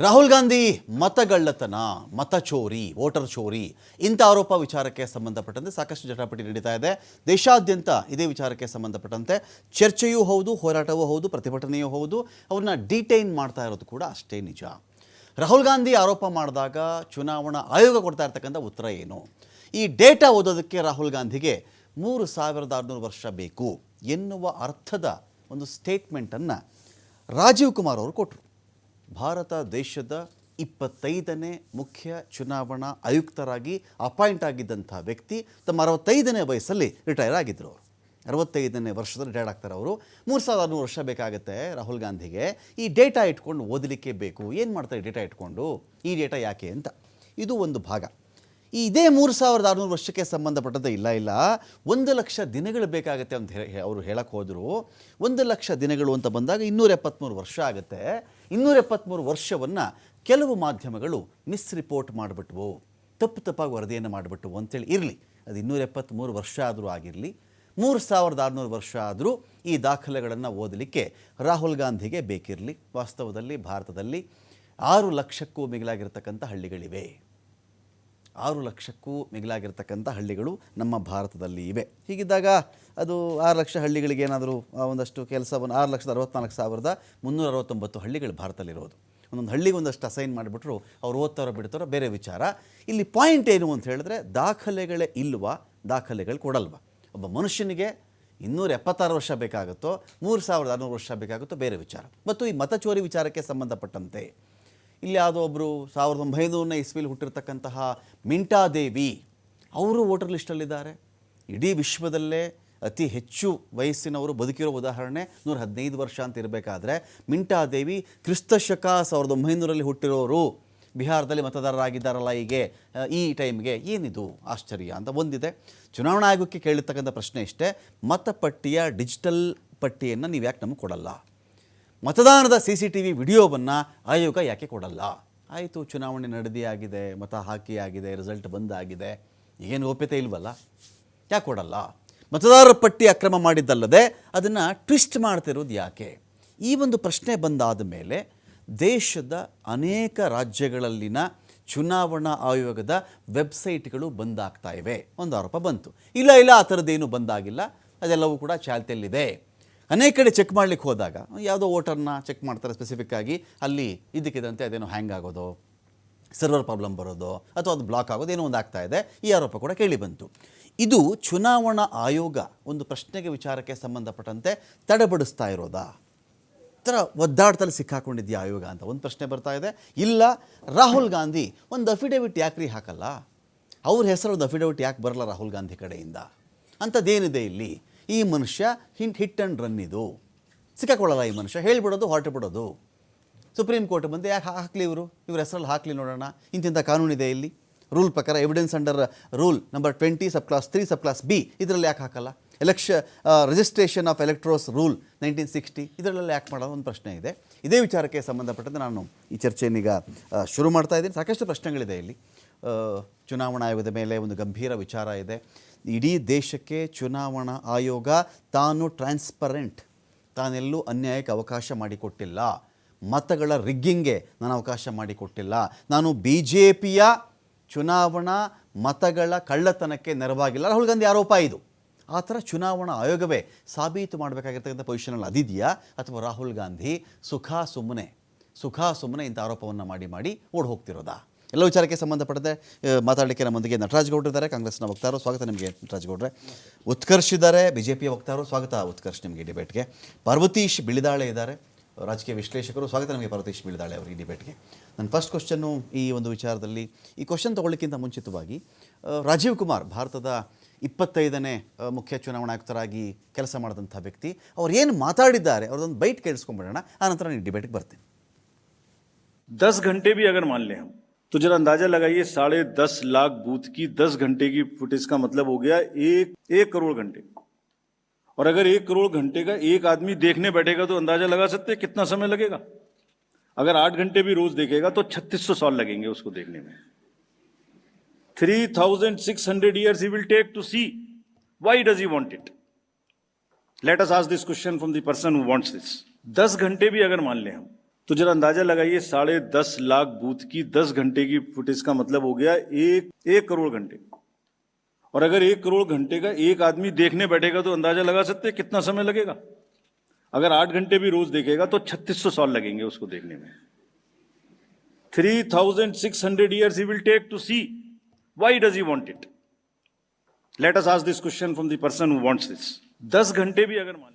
ರಾಹುಲ್ ಗಾಂಧಿ ಮತಗಳ್ಳತನ, ಮತ ಚೋರಿ, ವೋಟರ್ ಚೋರಿ, ಇಂಥ ಆರೋಪ ವಿಚಾರಕ್ಕೆ ಸಂಬಂಧಪಟ್ಟಂತೆ ಸಾಕಷ್ಟು ಜಟಾಪಟಿ ನಡೀತಾ ಇದೆ. ದೇಶಾದ್ಯಂತ ಇದೇ ವಿಚಾರಕ್ಕೆ ಸಂಬಂಧಪಟ್ಟಂತೆ ಚರ್ಚೆಯೂ ಹೌದು, ಹೋರಾಟವೂ ಹೌದು, ಪ್ರತಿಭಟನೆಯೂ ಹೌದು, ಅವ್ರನ್ನ ಡಿಟೈನ್ ಮಾಡ್ತಾ ಇರೋದು ಕೂಡ ಅಷ್ಟೇ ನಿಜ. ರಾಹುಲ್ ಗಾಂಧಿ ಆರೋಪ ಮಾಡಿದಾಗ ಚುನಾವಣಾ ಆಯೋಗ ಕೊಡ್ತಾ ಇರ್ತಕ್ಕಂಥ ಉತ್ತರ ಏನು? ಈ ಡೇಟಾ ಓದೋದಕ್ಕೆ ರಾಹುಲ್ ಗಾಂಧಿಗೆ ಮೂರು ಸಾವಿರದ ಆರುನೂರು ವರ್ಷ ಬೇಕು ಎನ್ನುವ ಅರ್ಥದ ಒಂದು ಸ್ಟೇಟ್ಮೆಂಟನ್ನು ರಾಜೀವ್ ಕುಮಾರ್ ಅವರು ಕೊಟ್ಟರು ಭಾರತ ದೇಶದ ಇಪ್ಪತ್ತೈದನೇ ಮುಖ್ಯ ಚುನಾವಣಾ ಆಯುಕ್ತರಾಗಿ ಅಪಾಯಿಂಟ್ ಆಗಿದ್ದಂಥ ವ್ಯಕ್ತಿ ತಮ್ಮ ಅರವತ್ತೈದನೇ ವಯಸ್ಸಲ್ಲಿ ರಿಟೈರ್ ಆಗಿದ್ದರು ಅವರು ಅರವತ್ತೈದನೇ ವರ್ಷದಲ್ಲಿ ರಿಟೈರ್ಡ್ ಆಗ್ತಾರೆ ಅವರು. ಮೂರು ಸಾವಿರದ ಆರುನೂರು ವರ್ಷ ಬೇಕಾಗುತ್ತೆ ರಾಹುಲ್ ಗಾಂಧಿಗೆ. ಈ ಡೇಟಾ ಇಟ್ಕೊಂಡು ಓದಲಿಕ್ಕೆ ಬೇಕು. ಏನು ಮಾಡ್ತಾರೆ ಡೇಟಾ ಇಟ್ಕೊಂಡು? ಈ ಡೇಟಾ ಯಾಕೆ ಅಂತ. ಇದು ಒಂದು ಭಾಗ. ಈ ಇದೇ ಮೂರು ಸಾವಿರದ ಆರುನೂರು ವರ್ಷಕ್ಕೆ ಸಂಬಂಧಪಟ್ಟದ್ದು ಇಲ್ಲ ಇಲ್ಲ. ಒಂದು ಲಕ್ಷ ದಿನಗಳು ಬೇಕಾಗುತ್ತೆ ಅಂತ ಅವರು ಹೇಳಕ್ಕೆ ಹೋದರು. ಒಂದು ಲಕ್ಷ ದಿನಗಳು ಅಂತ ಬಂದಾಗ ಇನ್ನೂರ ಎಪ್ಪತ್ತ್ಮೂರು ವರ್ಷ ಆಗುತ್ತೆ. ಇನ್ನೂರ ಎಪ್ಪತ್ತ್ಮೂರು ವರ್ಷವನ್ನು ಕೆಲವು ಮಾಧ್ಯಮಗಳು ಮಿಸ್ ರಿಪೋರ್ಟ್ ಮಾಡಿಬಿಟ್ವು. ತಪ್ಪು ತಪ್ಪಾಗಿ ವರದಿಯನ್ನು ಮಾಡಿಬಿಟ್ವು ಅಂತೇಳಿ ಇರಲಿ. ಅದು ಇನ್ನೂರ ಎಪ್ಪತ್ತ್ಮೂರು ವರ್ಷ ಆದರೂ ಆಗಿರಲಿ. ಮೂರು ಸಾವಿರದ ಆರುನೂರು ವರ್ಷ ಆದರೂ ಈ ದಾಖಲೆಗಳನ್ನು ಓದಲಿಕ್ಕೆ ರಾಹುಲ್ ಗಾಂಧಿಗೆ ಬೇಕಿರಲಿ. ವಾಸ್ತವದಲ್ಲಿ ಭಾರತದಲ್ಲಿ ಆರು ಲಕ್ಷಕ್ಕೂ ಮಿಗಿಲಾಗಿರ್ತಕ್ಕಂಥ ಹಳ್ಳಿಗಳಿವೆ. ಆರು ಲಕ್ಷಕ್ಕೂ ಮಿಗಿಲಾಗಿರ್ತಕ್ಕಂಥ ಹಳ್ಳಿಗಳು ನಮ್ಮ ಭಾರತದಲ್ಲಿ ಇವೆ. ಹೀಗಿದ್ದಾಗ ಅದು ಆರು ಲಕ್ಷ ಹಳ್ಳಿಗಳಿಗೆ ಏನಾದರೂ ಒಂದಷ್ಟು ಕೆಲಸವನ್ನು, ಆರು ಲಕ್ಷದ ಅರವತ್ತ್ನಾಲ್ಕು ಸಾವಿರದ ಮುನ್ನೂರ ಅರವತ್ತೊಂಬತ್ತು ಹಳ್ಳಿಗಳು ಭಾರತದಲ್ಲಿರೋದು. ಒಂದೊಂದು ಹಳ್ಳಿಗೆ ಒಂದಷ್ಟು ಅಸೈನ್ ಮಾಡಿಬಿಟ್ರು, ಅವ್ರು ಓದ್ತಾರೋ ಬಿಡ್ತಾರೋ ಬೇರೆ ವಿಚಾರ. ಇಲ್ಲಿ ಪಾಯಿಂಟ್ ಏನು ಅಂತ ಹೇಳಿದ್ರೆ ದಾಖಲೆಗಳೇ ಇಲ್ವಾ? ದಾಖಲೆಗಳು ಕೊಡಲ್ವಾ? ಒಬ್ಬ ಮನುಷ್ಯನಿಗೆ ಇನ್ನೂರ ಎಪ್ಪತ್ತಾರು ವರ್ಷ ಬೇಕಾಗುತ್ತೋ, ಮೂರು ಸಾವಿರದ ಆರುನೂರು ವರ್ಷ ಬೇಕಾಗುತ್ತೋ ಬೇರೆ ವಿಚಾರ. ಮತ್ತು ಈ ಮತಚೋರಿ ವಿಚಾರಕ್ಕೆ ಸಂಬಂಧಪಟ್ಟಂತೆ ಇಲ್ಲಿ ಯಾವುದೋ ಒಬ್ಬರು ಸಾವಿರದ ಒಂಬೈನೂರನೇ ಇಸ್ವಿಲಿ ಹುಟ್ಟಿರ್ತಕ್ಕಂತಹ ಮಿಂಟಾದೇವಿ ಅವರು ವೋಟರ್ ಲಿಸ್ಟಲ್ಲಿದ್ದಾರೆ ಇಡೀ ವಿಶ್ವದಲ್ಲೇ ಅತಿ ಹೆಚ್ಚು ವಯಸ್ಸಿನವರು ಬದುಕಿರೋ ಉದಾಹರಣೆ ನೂರ ಹದಿನೈದು ವರ್ಷ ಅಂತ ಇರಬೇಕಾದ್ರೆ ಮಿಂಟಾದೇವಿ ಕ್ರಿಸ್ತಶಕ ಸಾವಿರದ ಒಂಬೈನೂರಲ್ಲಿ ಹುಟ್ಟಿರೋರು ಬಿಹಾರದಲ್ಲಿ ಮತದಾರರಾಗಿದ್ದಾರಲ್ಲ ಹೀಗೆ ಈ ಟೈಮ್ಗೆ ಏನಿದು? ಆಶ್ಚರ್ಯ ಅಂತ ಒಂದಿದೆ. ಚುನಾವಣಾ ಆಯೋಗಕ್ಕೆ ಕೇಳಿರ್ತಕ್ಕಂಥ ಪ್ರಶ್ನೆ ಇಷ್ಟೇ, ಮತಪಟ್ಟಿಯ ಡಿಜಿಟಲ್ ಪಟ್ಟಿಯನ್ನು ನೀವು ಯಾಕೆ ನಮಗೆ ಕೊಡಲ್ಲ? ಮತದಾನದ ಸಿ ಸಿ ಟಿ ವಿ ವಿಡಿಯೋವನ್ನು ಆಯೋಗ ಯಾಕೆ ಕೊಡಲ್ಲ? ಆಯಿತು, ಚುನಾವಣೆ ನಡೆದಿ ಆಗಿದೆ ಮತ ಹಾಕಿ ಆಗಿದೆ ರಿಸಲ್ಟ್ ಬಂದಾಗಿದೆ. ಏನು ಗೋಪ್ಯತೆ ಇಲ್ವಲ್ಲ? ಯಾಕೆ ಕೊಡಲ್ಲ? ಮತದಾರರ ಪಟ್ಟಿ ಅಕ್ರಮ ಮಾಡಿದ್ದಲ್ಲದೆ ಅದನ್ನು ಟ್ವಿಸ್ಟ್ ಮಾಡ್ತಿರೋದು ಯಾಕೆ? ಈ ಒಂದು ಪ್ರಶ್ನೆ ಬಂದಾದ ಮೇಲೆ ದೇಶದ ಅನೇಕ ರಾಜ್ಯಗಳಲ್ಲಿನ ಚುನಾವಣಾ ಆಯೋಗದ ವೆಬ್ಸೈಟ್ಗಳು ಬಂದಾಗ್ತಾ ಇವೆ. ಒಂದು ಆರೋಪ ಬಂತು. ಇಲ್ಲ ಇಲ್ಲ, ಆ ಥರದ್ದೇನು ಬಂದಾಗಿಲ್ಲ. ಅದೆಲ್ಲವೂ ಕೂಡ ಚಾಲ್ತಿಯಲ್ಲಿದೆ. ಅನೇಕ ಕಡೆ ಚೆಕ್ ಮಾಡಲಿಕ್ಕೆ ಹೋದಾಗ, ಯಾವುದೋ ವೋಟರ್ನ ಚೆಕ್ ಮಾಡ್ತಾರೆ ಸ್ಪೆಸಿಫಿಕ್ ಆಗಿ, ಅಲ್ಲಿ ಇದಕ್ಕಿದಂತೆ ಅದೇನೋ ಹ್ಯಾಂಗ್ ಆಗೋದು ಸರ್ವರ್ ಪ್ರಾಬ್ಲಮ್ ಬರೋದು, ಅಥವಾ ಅದು ಬ್ಲಾಕ್ ಆಗೋದು, ಏನೋ ಒಂದು ಆಗ್ತಾ ಇದೆ, ಈ ಆರೋಪ ಕೂಡ ಕೇಳಿ ಬಂತು. ಇದು ಚುನಾವಣಾ ಆಯೋಗ ಒಂದು ಪ್ರಶ್ನೆಗೆ ವಿಚಾರಕ್ಕೆ ಸಂಬಂಧಪಟ್ಟಂತೆ ತಡೆಬಡಿಸ್ತಾ ಇರೋದಾ? ಥರ ಒದ್ದಾಡ್ತಲ್ಲಿ ಸಿಕ್ಕಾಕೊಂಡಿದ್ಯಾ ಆಯೋಗ ಅಂತ ಒಂದು ಪ್ರಶ್ನೆ ಬರ್ತಾ ಇದೆ. ಇಲ್ಲ, ರಾಹುಲ್ ಗಾಂಧಿ ಒಂದು ಅಫಿಡೇವಿಟ್ ಯಾಕ್ರಿ ಹಾಕಲ್ಲ? ಅವ್ರ ಹೆಸರು ಒಂದು ಅಫಿಡೇವಿಟ್ ಯಾಕೆ ಬರಲ್ಲ ರಾಹುಲ್ ಗಾಂಧಿ ಕಡೆಯಿಂದ? ಅಂಥದ್ದೇನಿದೆ ಇಲ್ಲಿ? ಈ ಮನುಷ್ಯ ಹಿಂಟ್ ಹಿಟ್ ಆ್ಯಂಡ್ ರನ್ ಇದು. ಸಿಕ್ಕಾಕೊಳ್ಳಲ್ಲ ಈ ಮನುಷ್ಯ. ಹೇಳಿಬಿಡೋದು ಹೊರಟು ಬಿಡೋದು ಸುಪ್ರೀಂ ಕೋರ್ಟ್ ಬಂದು ಯಾಕೆ ಹಾಕಲಿ ಇವರು? ಇವ್ರ ಹೆಸರಲ್ಲಿ ಹಾಕಲಿ ನೋಡೋಣ. ಇಂತಿಂಥ ಕಾನೂನಿದೆ ಇಲ್ಲಿ. ರೂಲ್ ಪ್ರಕಾರ evidence under rule number twenty sub clause three sub clause B ಇದರಲ್ಲಿ ಯಾಕೆ ಹಾಕಲ್ಲ? Election registration of electors rule nineteen sixty ಇದರಲ್ಲೆಲ್ಲ ಯಾಕೆ ಮಾಡೋದು? ಒಂದು ಪ್ರಶ್ನೆ ಇದೆ. ಇದೇ ವಿಚಾರಕ್ಕೆ ಸಂಬಂಧಪಟ್ಟಂತೆ ನಾನು ಈ ಚರ್ಚೆಯನ್ನೀಗ ಶುರು ಮಾಡ್ತಾ ಇದ್ದೀನಿ. ಸಾಕಷ್ಟು ಪ್ರಶ್ನೆಗಳಿದೆ ಇಲ್ಲಿ. ಚುನಾವಣಾ ಆಯೋಗದ ಮೇಲೆ ಒಂದು ಗಂಭೀರ ವಿಚಾರ ಇದೆ. ಇಡೀ ದೇಶಕ್ಕೆ ಚುನಾವಣಾ ಆಯೋಗ ತಾನು ಟ್ರಾನ್ಸ್ಪರೆಂಟ್, ತಾನೆಲ್ಲೂ ಅನ್ಯಾಯಕ್ಕೆ ಅವಕಾಶ ಮಾಡಿಕೊಟ್ಟಿಲ್ಲ. ಮತಗಳ ರಿಗ್ಗಿಂಗ್ಗೆ ನಾನು ಅವಕಾಶ ಮಾಡಿಕೊಟ್ಟಿಲ್ಲ. ನಾನು ಬಿ ಜೆ ಪಿಯ ಚುನಾವಣಾ ಮತಗಳ ಕಳ್ಳತನಕ್ಕೆ ನೆರವಾಗಿಲ್ಲ. ರಾಹುಲ್ ಗಾಂಧಿ ಆರೋಪ ಇದು. ಆ ಥರ ಚುನಾವಣಾ ಆಯೋಗವೇ ಸಾಬೀತು ಮಾಡಬೇಕಾಗಿರ್ತಕ್ಕಂಥ ಪೊಸಿಷನಲ್ಲಿ ಅದಿದೆಯಾ ಅಥವಾ ರಾಹುಲ್ ಗಾಂಧಿ ಸುಖ ಸುಮ್ಮನೆ ಸುಖ ಸುಮ್ಮನೆ ಇಂಥ ಆರೋಪವನ್ನು ಮಾಡಿ ಮಾಡಿ ಓಡ್ ಹೋಗ್ತಿರೋದಾ ಎಲ್ಲ ವಿಚಾರಕ್ಕೆ ಸಂಬಂಧಪಟ್ಟಂತೆ ಮಾತಾಡಲಿಕ್ಕೆ ನಮ್ಮೊಂದಿಗೆ ನಟರಾಜ್ ಗೌಡ್ರು ಇದ್ದಾರೆ. ಕಾಂಗ್ರೆಸ್ನ ವಕ್ತಾರರು, ಸ್ವಾಗತ ನಿಮಗೆ ನಟರಾಜ್ ಗೌಡ್ರೆ. ಉತ್ಕರ್ಷಿದ್ದಾರೆ ಬಿ ಜೆ ಪಿಯ ವಕ್ತಾರರು, ಸ್ವಾಗತ ಉತ್ಕರ್ಷ್ ನಿಮಗೆ ಡಿಬೇಟ್ಗೆ ಪಾರ್ವತೀಶ್ ಬಿಳಿದಾಳೆ ಇದ್ದಾರೆ. ರಾಜಕೀಯ ವಿಶ್ಲೇಷಕರು, ಸ್ವಾಗತ ನಮಗೆ ಪಾರ್ವತೀಶ್ ಬಿಳಿದಾಳೆ ಅವರು ಈ ಡಿಬೇಟ್ಗೆ ನನ್ನ ಫಸ್ಟ್ ಕ್ವಶನ್ನು ಈ ಒಂದು ವಿಚಾರದಲ್ಲಿ, ಈ ಕ್ವಶನ್ ತೊಗೊಳ್ಳಿಕ್ಕಿಂತ ಮುಂಚಿತವಾಗಿ ರಾಜೀವ್ ಕುಮಾರ್ ಭಾರತದ ಇಪ್ಪತ್ತೈದನೇ ಮುಖ್ಯ ಚುನಾವಣಾ ಆಯುಕ್ತರಾಗಿ ಕೆಲಸ ಮಾಡಿದಂಥ ವ್ಯಕ್ತಿ, ಅವ್ರು ಏನು ಮಾತಾಡಿದ್ದಾರೆ ಅವ್ರದ್ದೊಂದು ಬೈಟ್ ಕೇಳಿಸ್ಕೊಂಡ್ಬಿಡೋಣ ಆನಂತರ ನಾನು ಡಿಬೇಟ್ಗೆ ಬರ್ತೀನಿ. ದಸ್ ಗಂಟೆ ಬಿ ಅಗರ್ ಮಾನ್ಲೆ तो जरा अंदाज़ा लगाइए, साढ़े दस लाख बूथ की दस घंटे की फुटेज का मतलब हो गया एक एक करोड़ घंटे। और अगर एक करोड़ घंटे का एक आदमी देखने बैठेगा तो अंदाज़ा लगा सकते हैं कितना समय लगेगा। अगर आठ घंटे भी रोज देखेगा तो छत्तीस सौ साल लगेंगे उसको देखने में। Three thousand six hundred years he will take to see why does he want it let us ask this question from the person who this दस घंटे भी अगर मान लें हम तो जरा अंदाज़ा लगाइए, साढ़े दस लाख बूथ की दस घंटे की फुटेज का मतलब हो गया एक एक करोड़ घंटे। और अगर एक करोड़ घंटे का एक आदमी देखने बैठेगा तो अंदाज़ा लगा सकते हैं कितना समय लगेगा? अगर आठ घंटे भी रोज देखेगा तो छत्तीस सौ साल लगेंगे उसको देखने में। Three thousand six hundred years he will take to see why does he want it let us ask this question from the person who wants this दस घंटे भी अगर मान